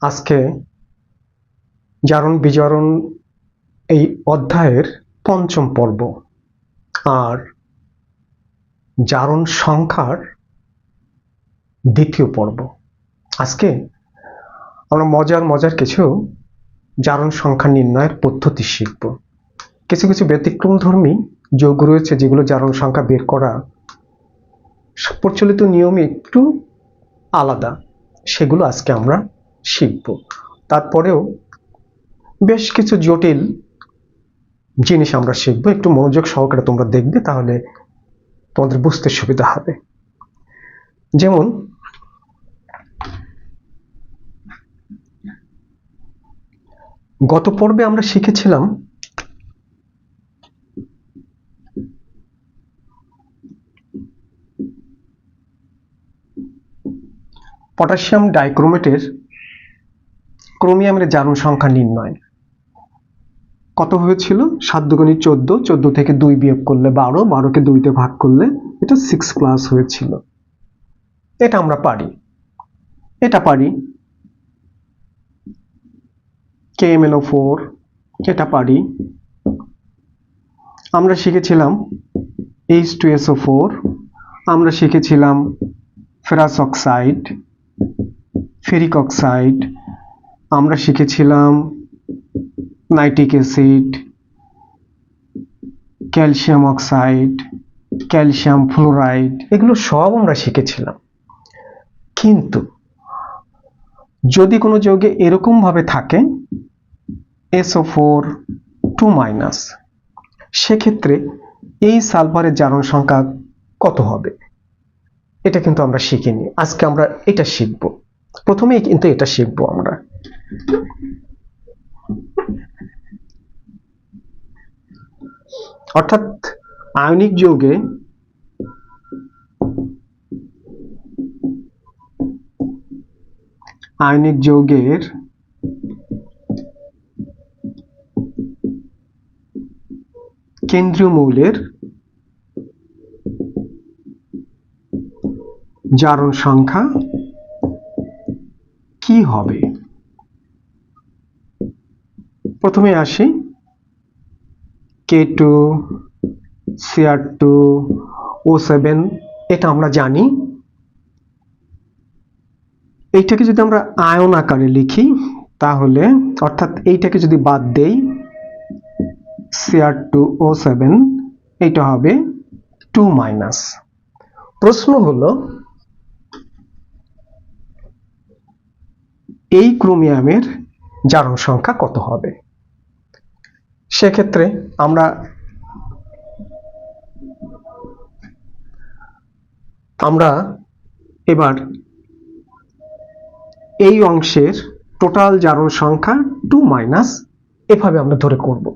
আজকে জারণ বিজারণ এই অধ্যায়ের পঞ্চম পর্ব। আর জারণ সংখ্যার দ্বিতীয় পর্ব। আজকে আমরা মজার মজার কিছু জারণ সংখ্যা নির্ণয়ের পদ্ধতি শিখব। কিছু কিছু ব্যতিক্রমধর্মী যোগ রয়েছে যেগুলো জারণ সংখ্যা বের করা প্রচলিত নিয়মে একটু আলাদা। সেগুলো আজকে আমরা শিখব তারপরেও বেশ কিছু জটিল জিনিস আমরা শিখব। একটু মনোযোগ সহকারে তোমরা দেখবে, তাহলে তোমাদের বুঝতে সুবিধা হবে। যেমন গত পর্বে আমরা শিখেছিলাম পটাশিয়াম ডাইক্রোমেটের ক্রোমিয়ামের জারণ সংখ্যা নির্ণয়। কত হয়েছিল? সাত দুগুণী চোদ্দ চোদ্দ থেকে দুই বিয়োগ করলে বারো, বারোকে দুইতে ভাগ করলে এটা সিক্স প্লাস হয়েছিল। এটা আমরা পারি। এটা পারি কে এম এল ও ফোর এটা পারি। আমরা শিখেছিলাম H two S O four আমরা শিখেছিলাম ফেরাস অক্সাইড ফেরিক অক্সাইড আমরা শিখেছিলাম nitric acid, calcium oxide, calcium fluoride, এগুলো সব আমরা শিখেছিলাম। কিন্তু যদি কোনো যৌগে এরকম ভাবে থাকে, এসও ফোর টু মাইনাস, সেক্ষেত্রে এই সালফারের জারণ সংখ্যা কত হবে? এটা কিন্তু আমরা শিখিনি। আজকে আমরা এটা শিখব। প্রথমেই কিন্তু এটা শিখব আমরা। অর্থাৎ আয়নিক যৌগে আয়নিক যৌগের কেন্দ্রীয় মৌলের জারণ সংখ্যা কি হবে? প্রথমে আসি। K two C R two O seven এটা আমরা জানি। এইটাকে যদি আমরা আয়ন আকারে লিখি, তাহলে, অর্থাৎ এইটাকে যদি বাদ দেই সিআর টু ও সেভেন এইটা হবে টু মাইনাস প্রশ্ন হলো, এই ক্রোমিয়ামের জারণ সংখ্যা কত হবে? সেক্ষেত্রে আমরা আমরা এবার এই অংশের টোটাল জারণ সংখ্যা টু মাইনাস এভাবে আমরা ধরে করব।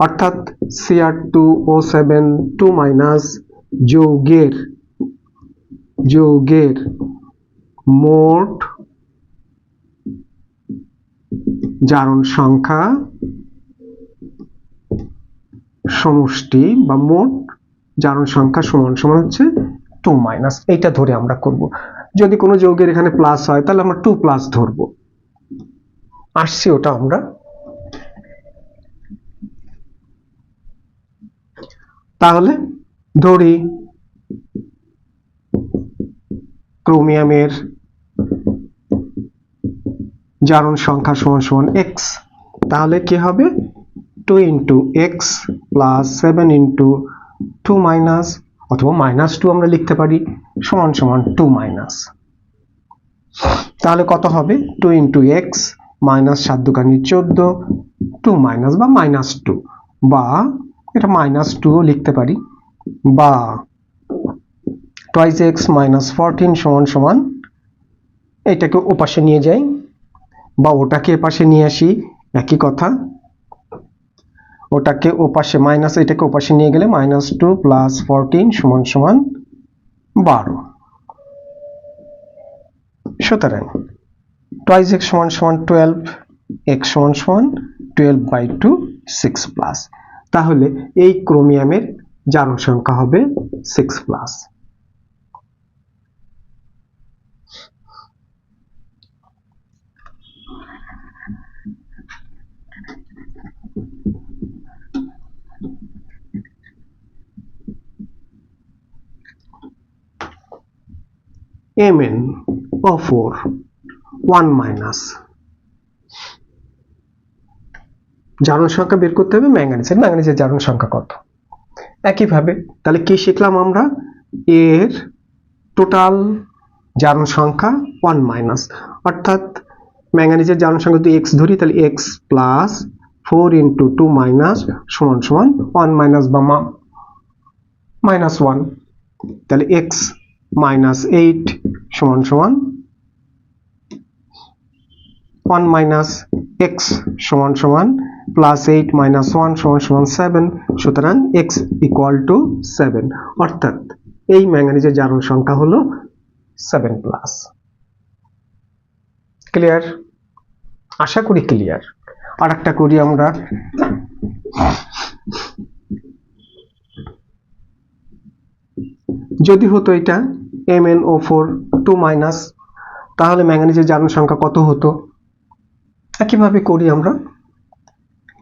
অর্থাৎ C R two O seven two minus যৌগের যৌগের মোট জারণ সংখ্যা সমষ্টি বা মোট জারণ সংখ্যা সমান সমান হচ্ছে টু মাইনাস এইটা ধরে আমরা করব। যদি কোনো যৌগের এখানে প্লাস হয়, তাহলে আমরা টু প্লাস ধরবো। আসছি ওটা আমরা। তাহলে ধরি ক্রোমিয়ামের জারণ সংখ্যা সমান সমান এক্স তাহলে কি হবে? Two into X plus seven into two minus অথবা মাইনাস টু আমরা লিখতে পারি, সমান সমান টু মাইনাস তাহলে কত হবে? টু ইন্টু এক্স মাইনাস সাত দুকানি চোদ্দ টু মাইনাস বা মাইনাস টু বা এটা মাইনাস টুও লিখতে পারি, বা টয়েস এক্স মাইনাস ফোরটিন সমান সমান এটাকে ওপাশে নিয়ে যাই, বা ওটাকে এপাশে নিয়ে আসি, একই কথা ওটাকে ওপাশে মাইনাস এটাকে ওপাশে নিয়ে গেলে মাইনাস টু প্লাস ফোরটিন সমান সমান বারো। সুতরাং টয়েস এক্স সমান সমান টুয়েলভ এক্স সমান সমান twelve by two six plus তাহলে এই ক্রোমিয়ামের জারণ সংখ্যা হবে six plus N O four one minus জারণ সংখ্যা বের করতে হবে ম্যাঙ্গানিজের। ম্যাঙ্গানিজের জারণ সংখ্যা কত? একইভাবে, তাহলে কি শিখলাম আমরা? এর টোটাল জারণ সংখ্যা ওয়ান মাইনাস অর্থাৎ ম্যাঙ্গানিজের জারণ সংখ্যা যদি এক্স ধরি, তাহলে X plus four into two minus সমান সমান ওয়ান মাইনাস বা মাইনাস ওয়ান তাহলে এক্স মাইনাস এইট সমান সমান ওয়ান মাইনাস এক্স সমান সমান প্লাস এইট মাইনাস ওয়ান সমান সমান সেভেন সুতরাং এক্স ইকুয়াল টু সেভেন অর্থাৎ এই ম্যাঙ্গানিজের জারণ সংখ্যা হলো সেভেন প্লাস ক্লিয়ার আশা করি ক্লিয়ার আর একটা করি আমরা। যদি হতো এটা M N O four two minus তাহলে ম্যাঙ্গানিজের জারণ সংখ্যা কত হতো? একইভাবে করি আমরা।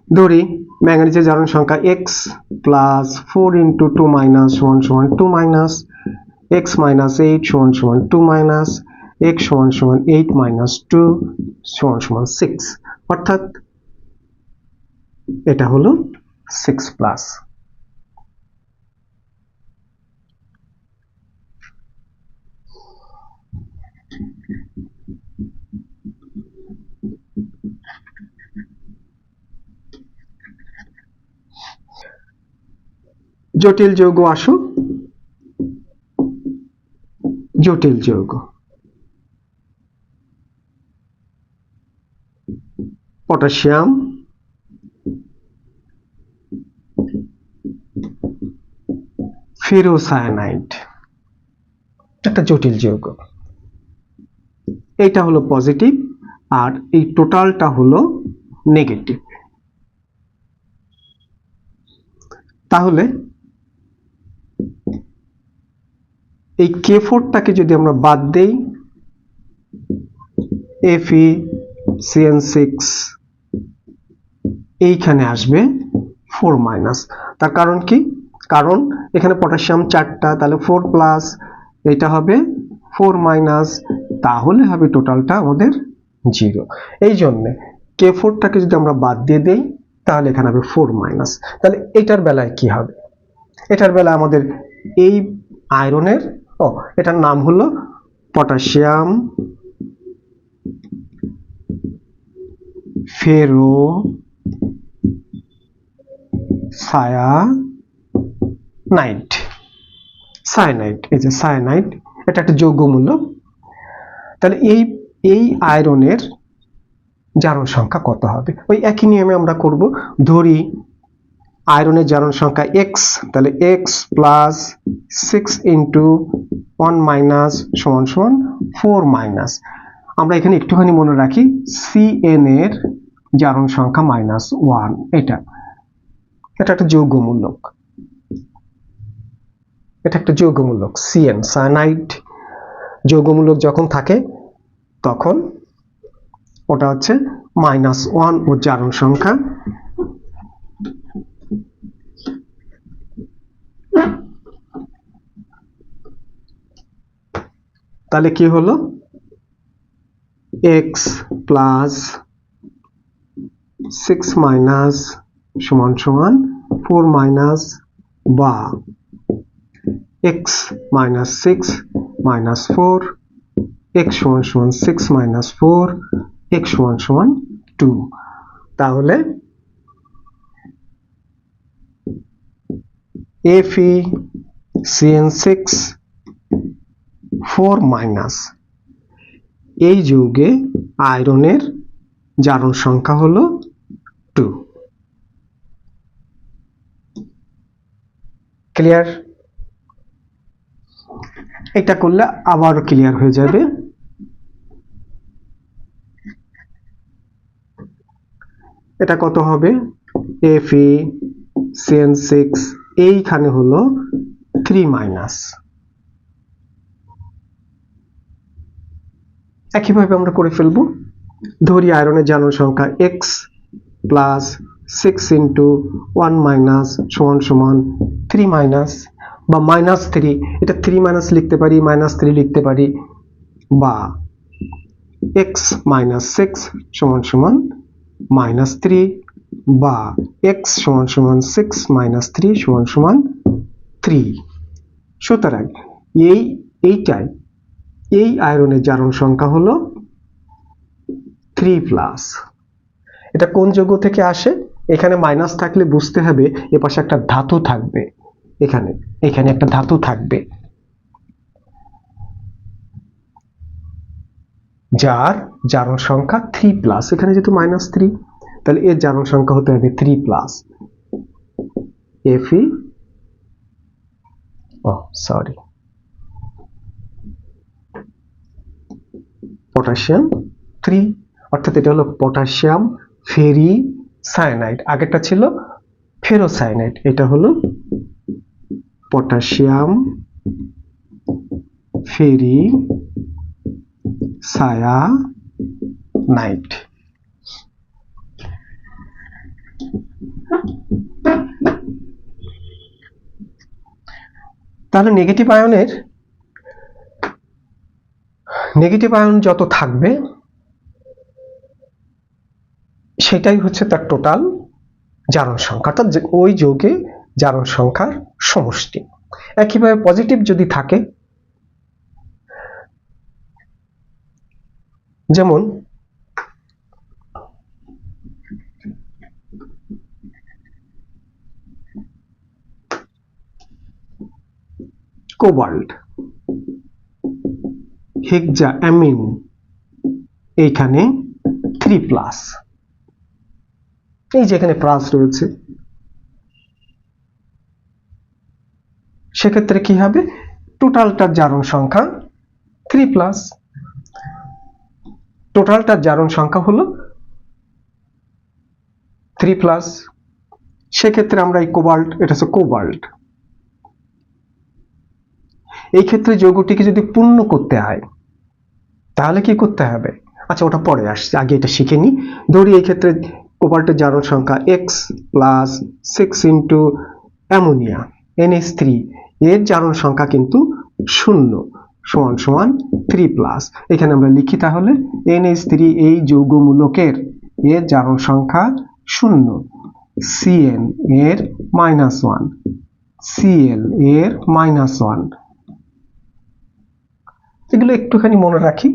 ধরি ম্যাঙ্গানিজের জারণ সংখ্যা X plus four into two minus one সমান two minus X minus eight সমান সমান টু মাইনাস এক্স সমান সমান এইট মাইনাস টু সমান সমান সিক্স অর্থাৎ এটা হলো সিক্স প্লাস জটিল যৌগ আসো। জটিল যৌগ। পটাশিয়াম। ফেরোসায়ানাইড। একটা জটিল যৌগ। এইটা হলো পজিটিভ আর এই টোটালটা হলো নেগেটিভ। তাহলে এই কে ফোরটাকে যদি আমরা বাদ দেই এফি সিএন সিক্স এইখানে আসবে ফোর মাইনাস তার কারণ কি? কারণ এখানে পটাশিয়াম চারটা, তাহলে ফোর প্লাস এটা হবে ফোর মাইনাস তাহলে হবে টোটালটা আমাদের জিরো এই জন্যে কে ফোরটাকে যদি আমরা বাদ দিয়ে দেই, তাহলে এখানে হবে ফোর মাইনাস তাহলে এটার বেলায় কি হবে? এটার বেলায় আমাদের এই আয়রনের ও, এটার নাম হলো পটাশিয়াম ফেরো সায়ানাইট সায়ানাইট এই যে সায়ানাইট এটা একটা যৌগমূলক তাহলে এই এই আয়রনের জারণ সংখ্যা কত হবে? ওই একই নিয়মে আমরা করব, ধরি আয়রনের জারণ সংখ্যা এক্স তাহলে X plus six into one minus সমান সমান ফোর মাইনাস আমরা এখানে একটুখানি মনে রাখি সিএন এর জারণ সংখ্যা মাইনাস ওয়ান এটা। এটা একটা যৌগমূলক। এটা একটা যৌগমূলক সিএন সায়ানাইড যৌগমূলক যখন থাকে, তখন ওটা হচ্ছে মাইনাস ওয়ান ও জারণ সংখ্যা তাহলে কি হলো? এক্স প্লাস সিক্স মাইনাস সমান সমান ফোর মাইনাস বা X minus six minus four X সমান সমান সিক্স মাইনাস ফোর এক্স সমান সমান টু তাহলে সিএন সিক্স ফোর মাইনাস এই যৌগে আয়রনের জারণ সংখ্যা হলো টু ক্লিয়ার এটা করলে আবারও ক্লিয়ার হয়ে যাবে। এটা কত হবে? এফ ই সিএন সিক্স এইখানে হলো থ্রি মাইনাস। একইভাবে আমরা করে ফেলব। ধরি আয়রনের জারণ সংখ্যা X plus six into one minus সমান সমান থ্রি মাইনাস বা মাইনাস থ্রি এটা থ্রি মাইনাস লিখতে পারি মাইনাস থ্রি লিখতে পারি বা এক্স মাইনাস সিক্স সমান সমান মাইনাস থ্রি বা এক্স সমান সমান সিক্স মাইনাস থ্রি সমান সমান থ্রি সুতরাং এই, এইটাই, এই আয়রনের জারণ সংখ্যা হলো থ্রি প্লাস এটা কোন যৌগ থেকে আসে? এখানে মাইনাস থাকলে বুঝতে হবে এ পাশে একটা ধাতু থাকবে। এখানে এখানে একটা ধাতু থাকবে। যার জারণ সংখ্যা থ্রি প্লাস এখানে যেহেতু মাইনাস থ্রি তাহলে এর জারণ সংখ্যা হতে হবে থ্রি প্লাস এফি ও সরি পটাশিয়াম থ্রি অর্থাৎ এটা হলো পটাশিয়াম ফেরি সায়ানাইড আগেরটা ছিল ফেরোসায়ানাইড এটা হলো পটাশিয়াম ফেরি সায়ানাইড তাহলে নেগেটিভ আয়নের নেগেটিভ আয়ন যত থাকবে, সেটাই হচ্ছে তার টোটাল জারণ সংখ্যা। অর্থাৎ ওই যৌগে জারণ সংখ্যার সমষ্টি। একইভাবে পজিটিভ যদি থাকে, যেমন কোবাল্ট হেক্সা অ্যামিন এইখানে থ্রি প্লাস এই যেখানে প্লাস রয়েছে। সেক্ষেত্রে কি হবে? টোটালটার জারণ সংখ্যা থ্রি প্লাস টোটালটার জারণ সংখ্যা হলো থ্রি প্লাস সেক্ষেত্রে আমরা এই কোবাল্ট এটা হচ্ছে কোবাল্ট এই ক্ষেত্রে যৌগটিকে যদি পূর্ণ করতে হয়, তাহলে কি করতে হবে? আচ্ছা ওটা পরে আসছে, আগে এটা শিখে নি। ধরি এই ক্ষেত্রে কোবাল্টের জারণ সংখ্যা X plus six into ammonia N S three এর জারণ সংখ্যা কিন্তু শূন্য, সমান সমান থ্রি প্লাস এখানে আমরা লিখি তাহলে এনএস থ্রি এই যৌগমূলকের, এর জারণ সংখ্যা শূন্য সিএন এর মাইনাস ওয়ান সিএল এর মাইনাস ওয়ান এগুলো একটুখানি মনে রাখি।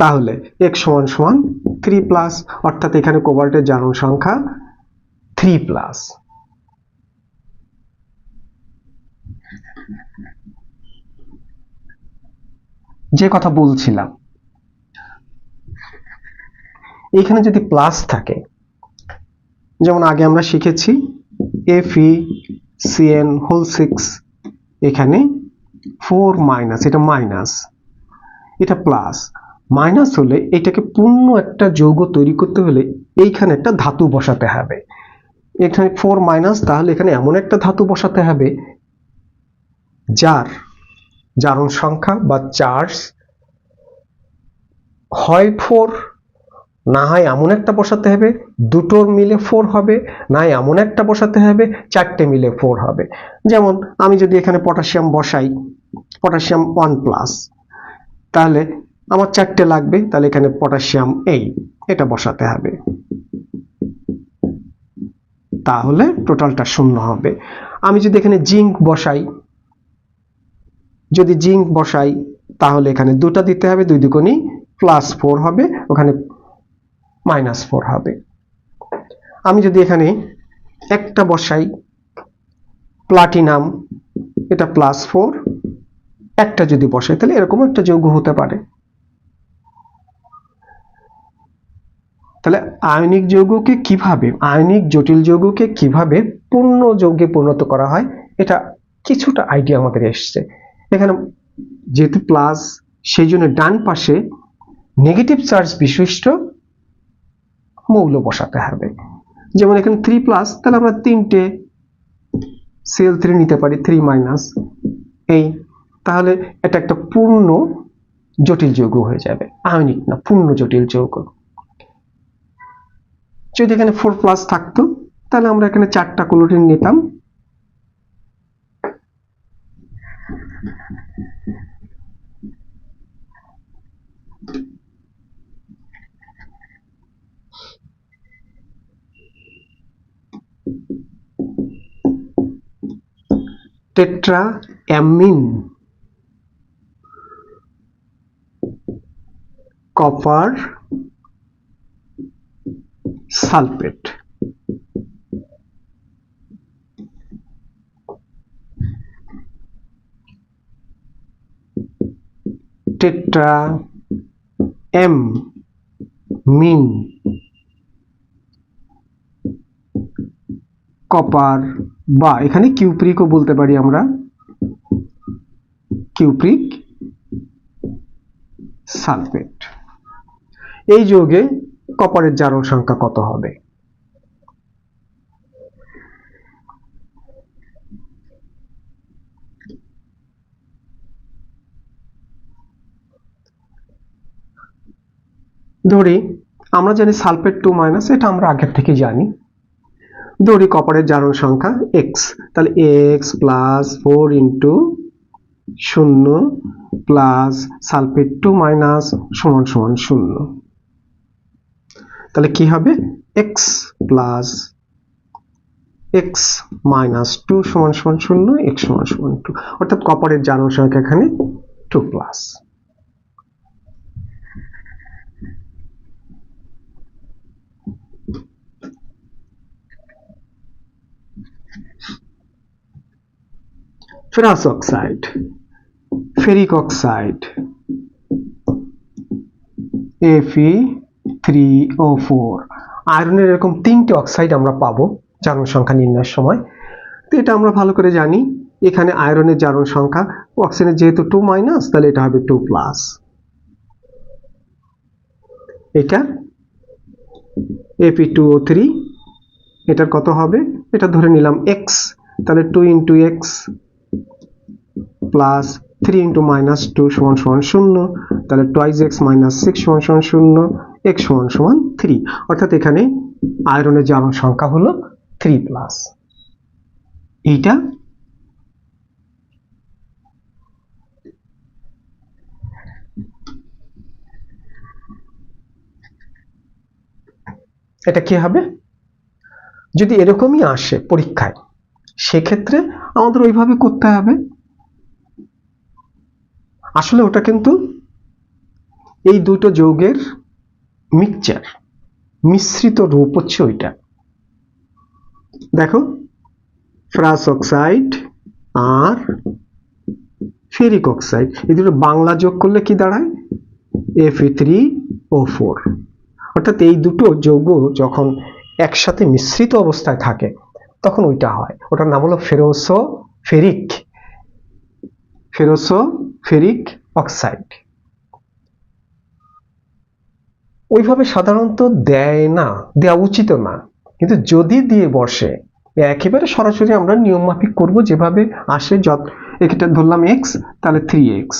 তাহলে x সমান সমান থ্রি প্লাস অর্থাৎ এখানে কোবাল্টের জারণ সংখ্যা থ্রি প্লাস যে কথা বলছিলাম, এখানে যদি প্লাস থাকে, যেমন আগে আমরা শিখেছি এফি সিএন হোল সিক্স এখানে ফোর মাইনাস এটা মাইনাস এটা প্লাস মাইনাস হলে এটাকে পূর্ণ একটা যৌগ তৈরি করতে হলে এইখানে একটা ধাতু বসাতে হবে। এখানে ফোর মাইনাস তাহলে এখানে এমন একটা ধাতু বসাতে হবে, যার জারণ সংখ্যা বা চার্জ হয় ফোর না হয় এমন একটা বসাতে হবে দুটোর মিলে ফোর হবে, না এমন একটা বসাতে হবে, চারটে মিলে ফোর হবে। যেমন আমি যদি এখানে পটাশিয়াম বসাই পটাশিয়াম ওয়ান প্লাস তাহলে আমার চারটে লাগবে, তাহলে এখানে পটাশিয়াম এই, এটা বসাতে হবে। তাহলে টোটালটা শূন্য হবে। আমি যদি এখানে জিঙ্ক বসাই, যদি জিঙ্ক বসাই, তাহলে এখানে দুটো দিতে হবে, দুই দুগুণই প্লাস ফোর হবে, ওখানে মাইনাস ফোর হবে। আমি যদি এখানে একটা বসাই, প্লাটিনাম, এটা প্লাস ফোর একটা যদি বসাই তাহলে এরকম একটা যৌগ হতে পারে। তাহলে আয়নিক যৌগকে কীভাবে, আয়নিক জটিল যৌগকে কীভাবে পূর্ণ যৌগে পরিণত করা হয়, এটা কিছুটা আইডিয়া আমাদের এসছে। এখানে যেহেতু প্লাস সেই জন্য ডান পাশে নেগেটিভ চার্জ বিশিষ্ট মৌল বসাতে হবে। যেমন এখানে থ্রি প্লাস তাহলে আমরা তিনটে সেল থ্রি নিতে পারি থ্রি মাইনাস এই তাহলে এটা একটা পূর্ণ জটিল যৌগ হয়ে যাবে। আয়নিক না, পূর্ণ জটিল যৌগ। যদি এখানে ফোর প্লাস থাকতো, তাহলে আমরা এখানে চারটা ক্লোরিন নিতাম। Tetra amine copper sulphate. Tetra amine copper বা এখানে কিউপ্রিকও বলতে পারি আমরা। Cupric sulphate. এই যৌগে কপারের জারণ সংখ্যা কত হবে? ধরি, আমরা জানি সালফেট টু মাইনাস, এটা আমরা আগের থেকে জানি। ধরি কপারের জারণ সংখ্যা এক্স তাহলে এক্স প্লাস ফোর ইন্টু শূন্য প্লাস সালফেট টু মাইনাস সমান সমান শূন্য। তাহলে কি হবে? X plus X minus two সমান সমান শূন্য এক্স সমান সমান টু অর্থাৎ কপারের জারণ সংখ্যা এখানে two plus ferrous oxide, ferric oxide এফি three O four আয়রনের এরকম তিনটে অক্সাইড আমরা পাবো জারণ সংখ্যা নির্ণয়ের সময়। তো এটা আমরা ভালো করে জানি, এখানে আয়রনের জারণ সংখ্যা অক্সিজেনের যেহেতু টু মাইনাস তাহলে এটা হবে টু প্লাস এটা এপি টু ও থ্রি এটার কত হবে? এটা ধরে নিলাম এক্স তাহলে two into X plus three into minus two সমান সমান শূন্য, তাহলে টয়েস এক্স মাইনাস সিক্স সমান সমান শূন্য এক্স সমান সমান থ্রি অর্থাৎ এখানে আয়রনের জারণ সংখ্যা হলো থ্রি প্লাস এইটা এটা কি হবে? যদি এরকমই আসে পরীক্ষায়, সেক্ষেত্রে আমাদের ওইভাবে করতে হবে। আসলে ওটা কিন্তু এই দুটো যৌগের মিক্সচার, মিশ্রিত রূপ হচ্ছে ওইটা। দেখো, ফ্রাস অক্সাইড, আর ফেরিক অক্সাইড। এই দুটো বাংলা যোগ করলে কি দাঁড়ায়? এফ থ্রি ও ফোর অর্থাৎ এই দুটো যৌগ যখন একসাথে মিশ্রিত অবস্থায় থাকে, তখন ওইটা হয়। ওটার নাম হলো ferroso ferric. Ferroso ferric oxide. ওইভাবে সাধারণত দেয় না দেওয়া উচিত না। কিন্তু যদি দিয়ে বসে, একেবারে সরাসরি আমরা নিয়ম মাফিক করব যেভাবে আসে যত, এক্ষেত্রে ধরলাম এক্স তাহলে three X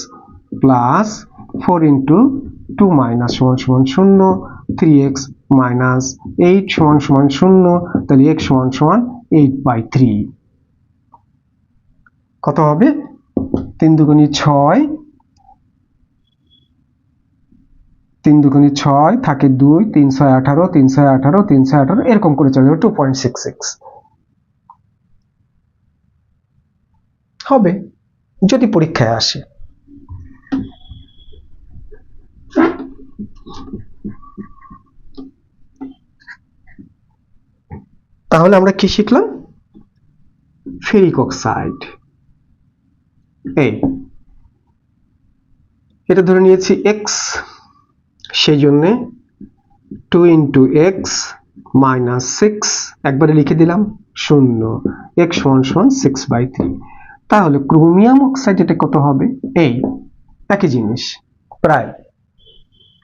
plus four into two minus সমান সমান শূন্য থ্রি এক্স মাইনাস এইট সমান সমান শূন্য, তাহলে এক্স সমান সমান এইট বাই থ্রি কত হবে? তিন দুগুণী ছয় তিন দুগুণী ছয় থাকে দুই তিন ছয় আঠারো তিন ছয় আঠারো তিন ছয় আঠারো, এরকম করে চলে যাবে টু পয়েন্ট সিক্স সিক্স হবে, যদি পরীক্ষায় আসে। তাহলে আমরা কি শিখলাম? Ferric oxide. এই, এটা ধরে নিয়েছি এক্স সেই জন্যে two into X minus six একবারে লিখে দিলাম, শূন্য এক্স সমান সমান সিক্স বাই থ্রি তাহলে ক্রোমিয়াম অক্সাইড এটা কত হবে? এই, একই জিনিস, প্রায়।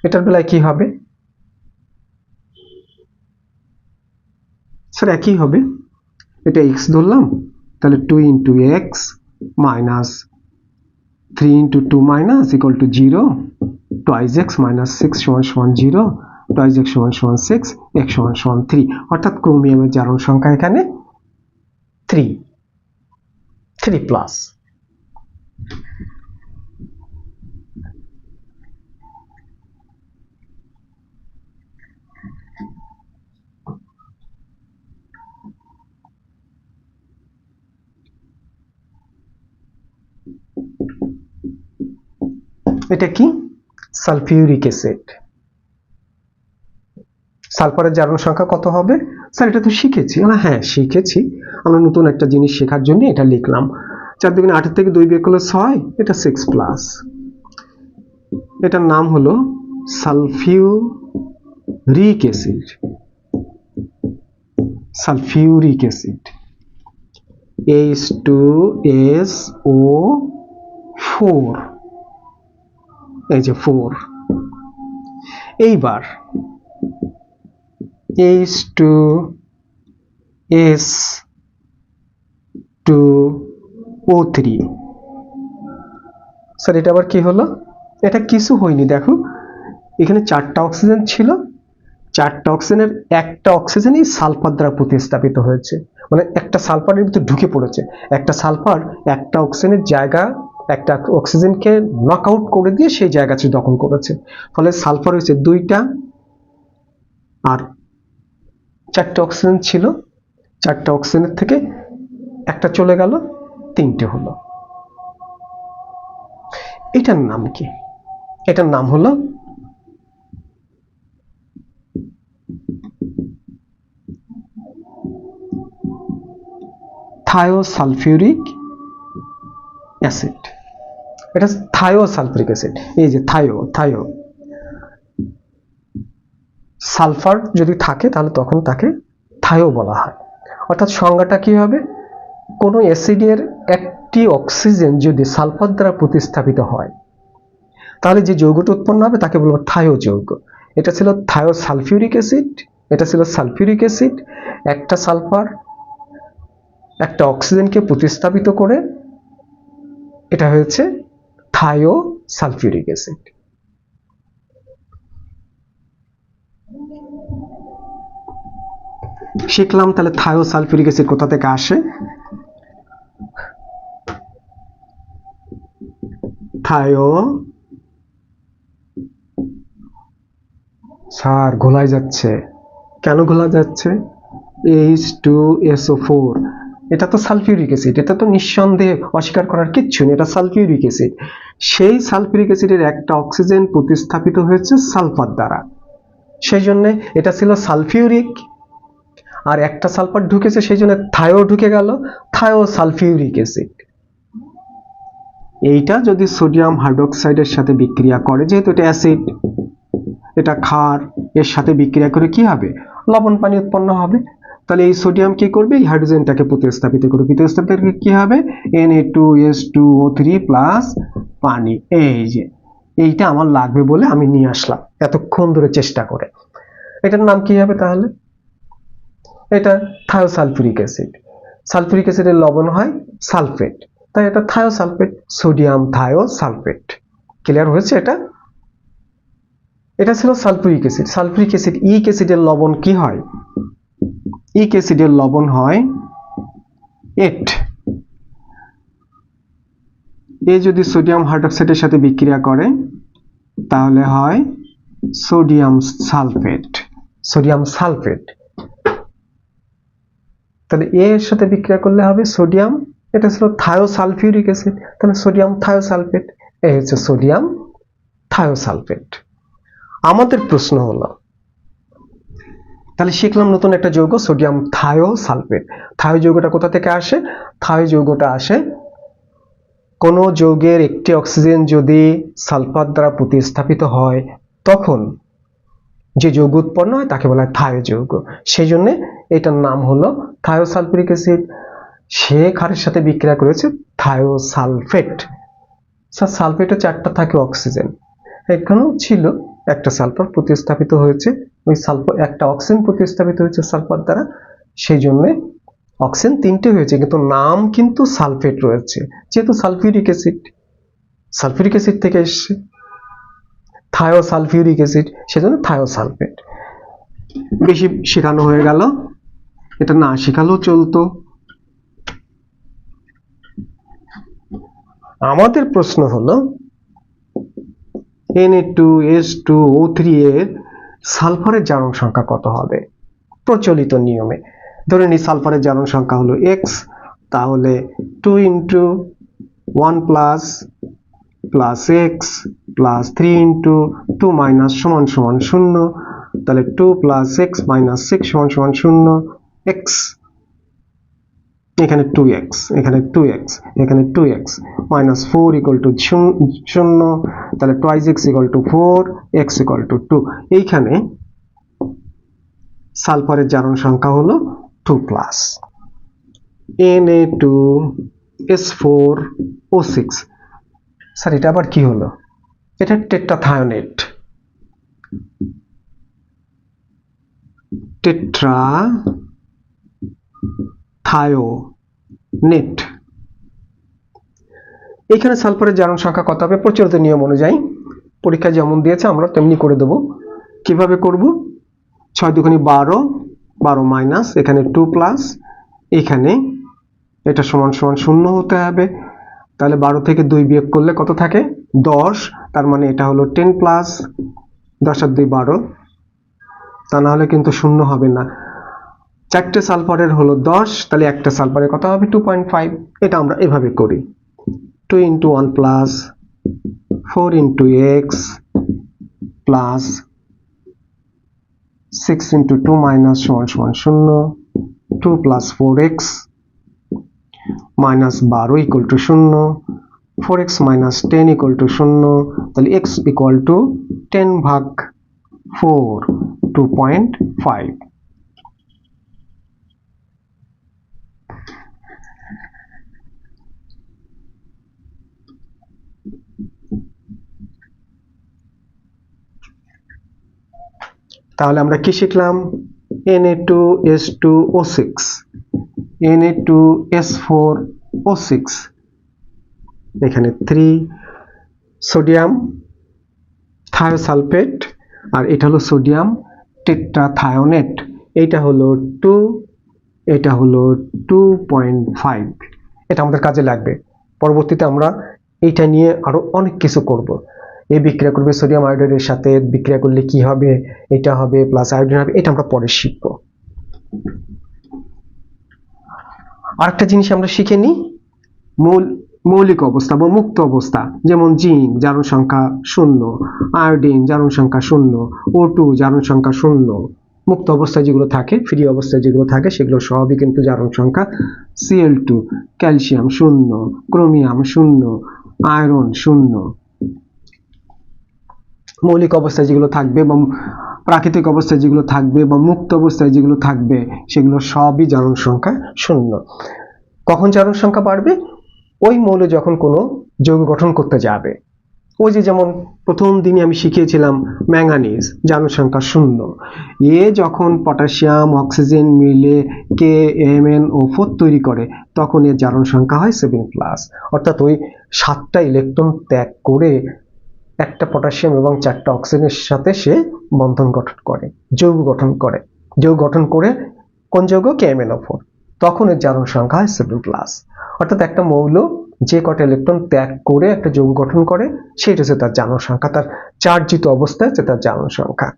এটার বেলায় কি হবে? স্যার একই হবে। এটা এক্স ধরলাম, তাহলে two into X minus three into two minus equal two zero twice x minus six সমান সমান জিরো twice x সমান সমান সিক্স x সমান সমান থ্রি অর্থাৎ ক্রোমিয়ামের জারণ সংখ্যা এখানে থ্রি থ্রি প্লাস এটা কি? Sulphuric acid. সালফারের জারণ সংখ্যা কত হবে? স্যার, এটা তো শিখেছি। হ্যাঁ শিখেছি। আমরা নতুন একটা জিনিস শেখার জন্য এটা লিখলাম। চার দুগুণে আটের থেকে দুই বিয়োগ করলে ছয়, এটা সিক্স প্লাস এটার নাম হলো sulphuric acid. Sulphuric acid. H two S O four এই যে ফোর এইবার H two S two O three sir এটা আবার কি হলো? এটা কিছু হয়নি, দেখো। এখানে চারটা অক্সিজেন ছিল। চারটা অক্সিজেনের একটা অক্সিজেনই সালফার দ্বারা প্রতিস্থাপিত হয়েছে। মানে একটা সালফারের ভিতরে ঢুকে পড়েছে। একটা সালফার একটা অক্সিজেনের জায়গা একটা অক্সিজেনকে নক আউট করে দিয়ে সেই জায়গাটি দখল করেছে। ফলে সালফার হয়েছে দুইটা আর চারটে অক্সিজেন ছিল। চারটে অক্সিজেনের থেকে একটা চলে গেল, তিনটে হলো। এটার নাম কি? এটার নাম হলো থায়োসালফিউরিক অ্যাসিড। এটা থায়োসালফিউরিক অ্যাসিড। এই যে থায়ো থায়ো সালফার যদি থাকে, তাহলে তখন তাকে থায়ো বলা হয়। অর্থাৎ সংজ্ঞাটা কি হবে? কোনো অ্যাসিডের একটি অক্সিজেন যদি সালফার দ্বারা প্রতিস্থাপিত হয়, তাহলে যে যৌগটা উৎপন্ন হবে, তাকে বলব থায়ো যৌগ। এটা ছিল থায়ো সালফিউরিক অ্যাসিড, এটা ছিল সালফিউরিক অ্যাসিড। একটা সালফার একটা অক্সিজেনকে প্রতিস্থাপিত করে এটা হয়েছে থায়ো সালফিউরিক অ্যাসিড। শিখলাম তাহলে থায়ো সালফিউরিক অ্যাসিড কোথা থেকে আসে? থায়ো স্যার ঘোলাই যাচ্ছে। কেন ঘোলা যাচ্ছে? এইচ টু এসও ফোর এটা তো সালফিউরিক অ্যাসিড, এটা তো নিঃসন্দেহে অস্বীকার করার কিচ্ছু নেই, এটা সালফিউরিক অ্যাসিড। সেই সালফিউরিক অ্যাসিডের একটা অক্সিজেন প্রতিস্থাপিত হয়েছে সালফার দ্বারা। সেই জন্য এটা ছিল সালফিউরিক। আর একটা সালফার ঢুকেছে সেই জন্য থায়ো ঢুকে গেল থায়ো সালফিউরিক অ্যাসিড। এইটা যদি সোডিয়াম হাইড্রোক্সাইডের সাথে বিক্রিয়া করে, যেহেতু এটা অ্যাসিড, এটা ক্ষার, এর সাথে বিক্রিয়া করে কি হবে? লবণ পানি উৎপন্ন হবে। তাহলে এই সোডিয়াম কি করবে? এই হাইড্রোজেনটাকে প্রতিস্থাপিত করবে। প্রতিস্থাপিত কি হবে? N A two S two O three plus পানি। এই যে, এইটা আমার লাগবে বলে আমি নিয়ে আসলাম এতক্ষণ ধরে চেষ্টা করে। এটার নাম কি হবে তাহলে? এটা থায়োসালফিউরিক অ্যাসিড সালফিউরিক অ্যাসিডের লবণ হয় সালফেট তাই এটা থায়োসালফেট সোডিয়াম থায়োসালফেট ক্লিয়ার হয়েছে এটা? এটা ছিল সালফিউরিক অ্যাসিড সালফিউরিক অ্যাসিড ইক অ্যাসিডের লবণ কি হয়? ইক অ্যাসিডের লবণ হয় এট এ যদি সোডিয়াম হাইড্রোক্সাইডের সাথে বিক্রিয়া করে, তাহলে হয় সোডিয়াম সালফেট সোডিয়াম সালফেট তাহলে এ এর সাথে বিক্রিয়া করলে হবে সোডিয়াম এটা ছিল থায়োসালফিউরিক অ্যাসিড তাহলে সোডিয়াম থায়োসালফেট এই হচ্ছে সোডিয়াম থায়োসালফেট আমাদের প্রশ্ন হলো তাহলে শিখলাম নতুন একটা যৌগ, সোডিয়াম থায়ো সালফেট থায়ো যৌগটা কোথা থেকে আসে? থায়ো যৌগটা আসে কোনো যৌগের একটি অক্সিজেন যদি সালফার দ্বারা প্রতিস্থাপিত হয়, তখন যে যৌগ উৎপন্ন হয় তাকে বলা হয় থায়ো যৌগ। সেই জন্য এটার নাম হলো থায়ো থায়োসালফিউরিক অ্যাসিড। সে ক্ষারের সাথে বিক্রিয়া করেছে থায়ো সালফেট স্যার সালফেটে চারটা থাকে অক্সিজেন। এখানেও ছিল একটা সালফার প্রতিস্থাপিত হয়েছে। ওই সালফার একটা অক্সিজেন প্রতিস্থাপিত হয়েছে সালফার দ্বারা সেই জন্য অক্সিজেন তিনটে হয়েছে, কিন্তু নাম কিন্তু সালফেট রয়েছে, যেহেতু সালফিউরিক অ্যাসিড সালফিউরিক অ্যাসিড থেকে এসছে, থায়োসালফিউরিক অ্যাসিড, সেজন্য থায়োসালফেট। বেশি শেখানো হয়ে গেল, এটা না শেখালেও চলতো। আমাদের প্রশ্ন হলো Na2S2O3 এর সালফারের জারণ সংখ্যা কত হবে? প্রচলিত নিয়মে। ধরে নিই সালফারের জারণ সংখ্যা হলো এক্স তাহলে two into one plus plus x plus three into two minus সমান সমান শূন্য, তাহলে two plus x minus six সমান সমান শূন্য এক্স এখানে টু এক্স এখানে টু এক্স এখানে two x minus four equal to শূন্য তাহলে twice x equal to four x equal to two এইখানে সালফারের জারণ সংখ্যা হলো two plus N A two S four O six sir, এটা আবার কি হলো? এটা টেট্রাথায়োনেট। টেট্রা থায়োনেট এখানে সালফারের জারণ সংখ্যা কত হবে? প্রচলিত নিয়ম অনুযায়ী পরীক্ষা যেমন দিয়েছে আমরা তেমনি করে দেব। কীভাবে করব? ছয় দুখানি বারো বারো মাইনাস, এখানে টু প্লাস এখানে এটা সমান সমান শূন্য হতে হবে। তাহলে বারো থেকে দুই বিয়োগ করলে কত থাকে? দশ, তার মানে এটা হলো টেন প্লাস দশ আর দুই বারো। তা না হলে কিন্তু শূন্য হবে না। চারটে সালফারের হলো দশ, তাহলে একটা সালফারের কত হবে? টু পয়েন্ট ফাইভ এটা আমরা এভাবে করি। Two into one plus four into x plus six into two minus সমান সমান শূন্য two plus four x minus বারো ইকুয়াল টু শূন্য four x minus ten equal to শূন্য তাহলে এক্স ইকুয়াল টু টেন ভাগ ফোর টু পয়েন্ট ফাইভ তাহলে আমরা কি শিখলাম? Na two S two O six Na two S four O six এখানে থ্রি সোডিয়াম থায়োসালফেট আর এটা হলো সোডিয়াম টেট্রাথায়োনেট এইটা হলো টু এটা হলো টু পয়েন্ট ফাইভ এটা আমাদের কাজে লাগবে। পরবর্তীতে আমরা এইটা নিয়ে আরও অনেক কিছু করব। এই বিক্রিয়া করবে সোডিয়াম আয়োডাইডের সাথে বিক্রিয়া করলে কি হবে? এটা হবে প্লাস আয়োডিন হবে, এটা আমরা পরে শিখব। আরেকটা জিনিস আমরা শিখে নিই, মূল, মৌলিক অবস্থা বা মুক্ত অবস্থা, যেমন জিঙ্ক জারণ সংখ্যা শূন্য, আয়োডিন জারণ সংখ্যা শূন্য ও টু জারণ সংখ্যা শূন্য। মুক্ত অবস্থায় যেগুলো থাকে ফ্রি অবস্থায় যেগুলো থাকে, সেগুলো সবই কিন্তু জারণ সংখ্যা সিএল টু ক্যালসিয়াম শূন্য ক্রোমিয়াম শূন্য আয়রন শূন্য। মৌলিক অবস্থায় যেগুলো থাকবে বা প্রাকৃতিক অবস্থায় যেগুলো থাকবে বা মুক্ত অবস্থায় যেগুলো থাকবে, সেগুলো সবই জারণ সংখ্যা শূন্য। কখন জারণ সংখ্যা বাড়বে? ওই মৌল যখন কোনো যৌগ গঠন করতে যাবে। ওই যে যেমন প্রথম দিনে আমি শিখিয়েছিলাম ম্যাঙ্গানিজ, জারণ সংখ্যা শূন্য। এ যখন পটাশিয়াম, অক্সিজেন মিলে K, M, N, O four তৈরি করে, তখন এর জারণ সংখ্যা হয় সেভেন প্লাস। অর্থাৎ ওই সাতটা ইলেকট্রন ত্যাগ করে একটা পটাশিয়াম এবং চারটা অক্সিজেনের সাথে সে বন্ধন গঠন করে, যৌগ গঠন করে। যৌগ গঠন করে কোন যৌগ? কেমেন ফোর তখন এর জারণ সংখ্যা হয় সেভেন প্লাস অর্থাৎ একটা মৌল যে কটা ইলেকট্রন ত্যাগ করে একটা যৌগ গঠন করে সেটা হচ্ছে তার জারণ সংখ্যা। তার চার্জিত অবস্থায় হচ্ছে তার জারণ সংখ্যা।